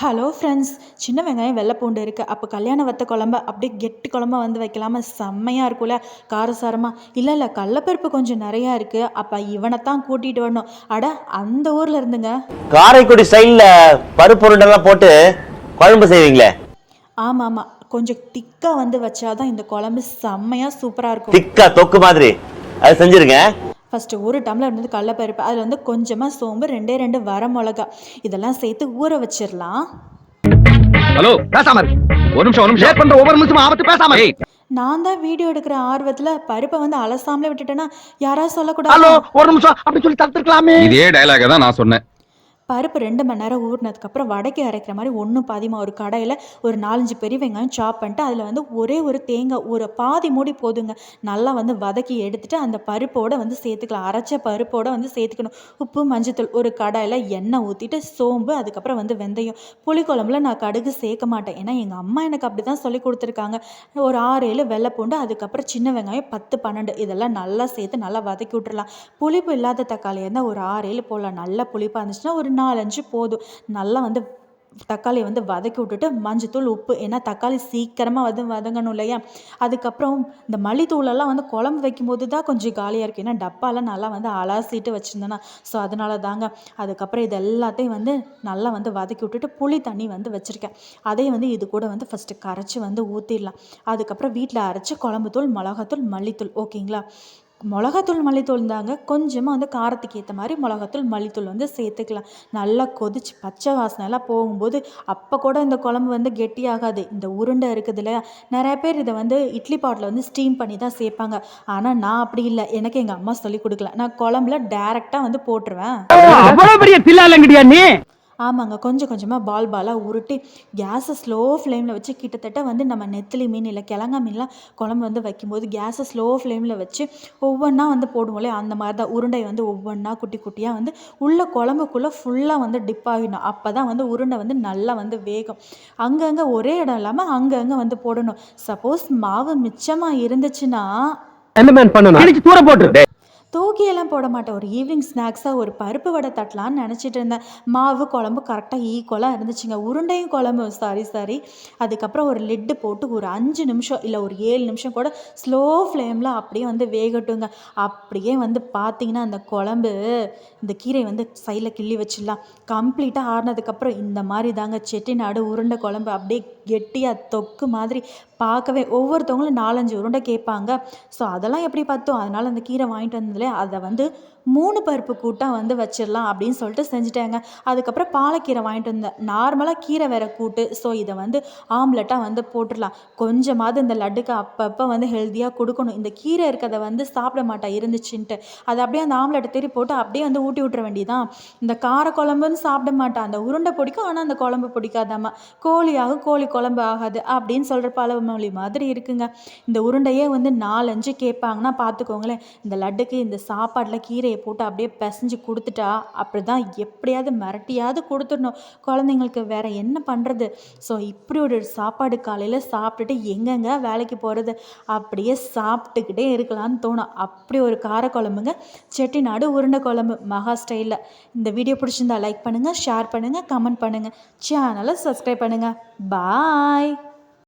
Hello friends சின்ன வெங்காயம் வெள்ளை பூண்டு இருக்குது அப்போ கல்யாண வத்த குழம்ப அப்படியே கெட்டு குழம்பா வந்து வைக்கலாமா? செம்மையாக இருக்கும்ல. காரசாரமாக இல்லை இல்லை கடலப்பருப்பு கொஞ்சம் நிறையா இருக்குது அப்போ இவனை தான் கூட்டிகிட்டு வரணும். அட அந்த ஊரில் இருந்துங்க. காரைக்குடி ஸ்டைலில் பருப்பு உருண்டெல்லாம் போட்டு குழம்பு செய்வீங்களே? ஆமாம். ஆமாம் கொஞ்சம் திக்காக வந்து வச்சாதான் இந்த குழம்பு செம்மையாக சூப்பராக இருக்கும். திக்கா தொக்கு மாதிரி. அது செஞ்சிருங்க. ஃபஸ்ட்டு ஒரு டம்ளர் வந்து கடலப்பருப்பு அதில் வந்து கொஞ்சமாக சோம்பு ரெண்டே ரெண்டு வர மிளகா. இதெல்லாம் சேர்த்து ஊற வச்சிடலாம். ஹலோ பேசாம. ஒரு நிமிஷம் ஒரு நிமிஷம். பண்ற ஒவ்வொரு நிமிஷம் ஆபத்து பேசாம. நான் தான் வீடியோ எடுக்கிற ஆர்வத்தில் பருப்பை வந்து அலசாமலே விட்டுட்டேன்னா யாராவது ஹலோ சொல்லக்கூடாது ஒரு நிமிஷம். அப்படி சொல்லி தடுத்துருக்கலாமே. இதே டயலாக தான் நான் சொன்னேன். பருப்பு ரெண்டு மணி நேரம் ஊறினதுக்கப்புறம் வடக்கி அரைக்கிற மாதிரி ஒன்றும் பாதிமா ஒரு கடையில் ஒரு நாலஞ்சு பெரிய வெங்காயம் சாப் பண்ணிட்டு அதில் வந்து ஒரே ஒரு தேங்காய் ஒரு பாதி மூடி போதுங்க. நல்லா வந்து வதக்கி எடுத்துட்டு அந்த பருப்போடு வந்து சேர்த்துக்கலாம். அரைச்ச பருப்போடு வந்து சேர்த்துக்கணும். உப்பு மஞ்சத்தூள் ஒரு கடாயில் எண்ணெய் ஊற்றிட்டு சோம்பு அதுக்கப்புறம் வந்து வெந்தயம். புளிக்குழம்புல நான் கடுகு சேர்க்க மாட்டேன். ஏன்னா எங்கள் அம்மா எனக்கு அப்படி தான் சொல்லி கொடுத்துருக்காங்க. ஒரு ஆறு ஏழு வெள்ளை பூண்டு அதுக்கப்புறம் சின்ன வெங்காயம் பத்து பன்னெண்டு. இதெல்லாம் நல்லா சேர்த்து நல்லா வதக்கி விட்டுறலாம். புளிப்பு இல்லாத தக்காளி இருந்தால் ஒரு ஆறு ஏழு போடலாம். நல்ல புளிப்பாக இருந்துச்சுன்னா ஒரு நாலஞ்சு போதும். நல்லா வந்து தக்காளியை வந்து வதக்கி விட்டுட்டு மஞ்சத்தூள் உப்பு ஏன்னா தக்காளி சீக்கிரமாக வந்து வதங்கணும் இல்லையா? அதுக்கப்புறம் இந்த மல்லித்தூளெல்லாம் வந்து குழம்பு வைக்கும்போது தான் கொஞ்சம் காலியாக இருக்கும் ஏன்னா டப்பாலாம் நல்லா வந்து அலசிட்டு வச்சுருந்தேன்னா. ஸோ அதனால தாங்க. அதுக்கப்புறம் இது எல்லாத்தையும் வந்து நல்லா வந்து வதக்கி விட்டுட்டு புளி தண்ணி வந்து வச்சுருக்கேன். அதையும் வந்து இது கூட வந்து ஃபஸ்ட்டு கரைச்சி வந்து ஊற்றிடலாம் அதுக்கப்புறம் வீட்டில் அரைச்சி குழம்பு தூள் மிளகாத்தூள் மல்லித்தூள். ஓகேங்களா? மிளகாத்தூள் மல்லித்தூள் தாங்க கொஞ்சமாக வந்து காரத்துக்கு ஏற்ற மாதிரி மிளகாத்தூள் மல்லித்தூள் வந்து சேர்த்துக்கலாம். நல்லா கொதிச்சு பச்சை வாசனை எல்லாம் போகும்போது அப்போ கூட இந்த குழம்பு வந்து கெட்டியாகாது. இந்த உருண்டை இருக்குது இல்லையா? நிறைய பேர் இதை வந்து இட்லி பாட்டில் வந்து ஸ்டீம் பண்ணி தான் சேர்ப்பாங்க. ஆனால் நான் அப்படி இல்லை. எனக்கு எங்கள் அம்மா சொல்லி கொடுக்கல. நான் குழம்புல டேரெக்டாக வந்து போட்டுருவேன். ஆமாங்க. கொஞ்சம் கொஞ்சமாக பால் பாலாக உருட்டி கேஸை ஸ்லோ ஃப்ளேமில் வச்சு கிட்டத்தட்ட வந்து நம்ம நெத்திலி மீன் இல்லை கிழங்கா மீன்லாம் குழம்பு வந்து வைக்கும்போது கேஸை ஸ்லோ ஃப்ளேமில் வச்சு ஒவ்வொன்றா வந்து போடுவோம் இல்லையா? அந்த மாதிரி தான். உருண்டை வந்து ஒவ்வொன்றா குட்டி குட்டியாக வந்து உள்ள குழம்புக்குள்ளே ஃபுல்லாக வந்து டிப் ஆகிடணும். அப்போ தான் வந்து உருண்டை வந்து நல்லா வந்து வேகும். அங்கங்கே ஒரே இடம் இல்லாமல் அங்கங்கே வந்து போடணும். சப்போஸ் மாவு மிச்சமாக இருந்துச்சுன்னா என்ன மேன் பண்ணணும். அடிச்சு தூர போட்டு தூக்கியெல்லாம் போட மாட்டேன். ஒரு ஈவினிங் ஸ்நாக்ஸாக ஒரு பருப்பு வடை தட்டலான்னு நினச்சிட்டு இருந்தேன். மாவு குழம்பு கரெக்டாக ஈக்குவலாக இருந்துச்சுங்க. உருண்டையும் குழம்பு சாரி சாரி அதுக்கப்புறம் ஒரு லிட்டு போட்டு ஒரு அஞ்சு நிமிஷம் இல்லை ஒரு ஏழு நிமிஷம் கூட ஸ்லோ ஃப்ளேமில் அப்படியே வந்து வேகட்டுங்க. அப்படியே வந்து பார்த்தீங்கன்னா அந்த குழம்பு இந்த கீரை வந்து சைடில் கிள்ளி வச்சிடலாம். கம்ப்ளீட்டாக ஆறினதுக்கப்புறம் இந்த மாதிரி தாங்க. செட்டிநாடு உருண்டை குழம்பு அப்படியே கெட்டியாக தொக்கு மாதிரி பார்க்கவே ஒவ்வொருத்தவங்களும் நாலஞ்சு உருண்டை கேட்பாங்க. ஸோ அதெல்லாம் எப்படி பார்த்தோம்? அதனால் அந்த கீரை வாங்கிட்டு வந்து வந்ததுல அதை வந்து மூணு பருப்பு கூட்டாக வந்து வச்சிடலாம் அப்படின்னு சொல்லிட்டு செஞ்சுட்டேங்க. அதுக்கப்புறம் பாலக்கீரை வாங்கிட்டு வந்தேன். நார்மலாக கீரை வேற கூட்டு. ஸோ இதை வந்து ஆம்லெட்டாக வந்து போட்டுடலாம். கொஞ்சமாவது இந்த லட்டுக்கு அப்பப்போ வந்து ஹெல்த்தியாக கொடுக்கணும். இந்த கீரை இருக்கிறத வந்து சாப்பிட மாட்டா இருந்துச்சுன்ட்டு. அதை அப்படியே அந்த ஆம்லெட்டை தேடி போட்டு அப்படியே வந்து ஊட்டி விட்டுற வேண்டியதான் இந்த கார குழம்புன்னு சாப்பிட மாட்டான் அந்த உருண்டை பிடிக்கும் ஆனால் அந்த குழம்பு பிடிக்காதாம்மா கோழியாகும் கோழி குழம்பு ஆகாது அப்படின்னு சொல்கிற பழமொழி மாதிரி இருக்குங்க. இந்த உருண்டையே வந்து நாலஞ்சு கேட்பாங்கன்னா பார்த்துக்கோங்களேன். இந்த லட்டுக்கு இந்த சாப்பாட்டில் கீரையை போட்டு அப்படியே பிசைஞ்சு கொடுத்துட்டா அப்படி தான் எப்படியாவது மிரட்டியாவது கொடுத்துடணும். குழந்தைங்களுக்கு வேற என்ன பண்ணுறது ஸோ இப்படி ஒரு சாப்பாடு காலையில் சாப்பிட்டுட்டு எங்கெங்க வேலைக்கு போகிறது அப்படியே சாப்பிட்டுக்கிட்டே இருக்கலாம்னு தோணும். அப்படி ஒரு காரக்குழம்புங்க. செட்டிநாடு உருண்டை குழம்பு மகா ஸ்டைலில் இந்த வீடியோ பிடிச்சிருந்தா லைக் பண்ணுங்கள் ஷேர் பண்ணுங்கள் கமெண்ட் பண்ணுங்கள் சேனலை சப்ஸ்கிரைப் பண்ணுங்கள் பாய்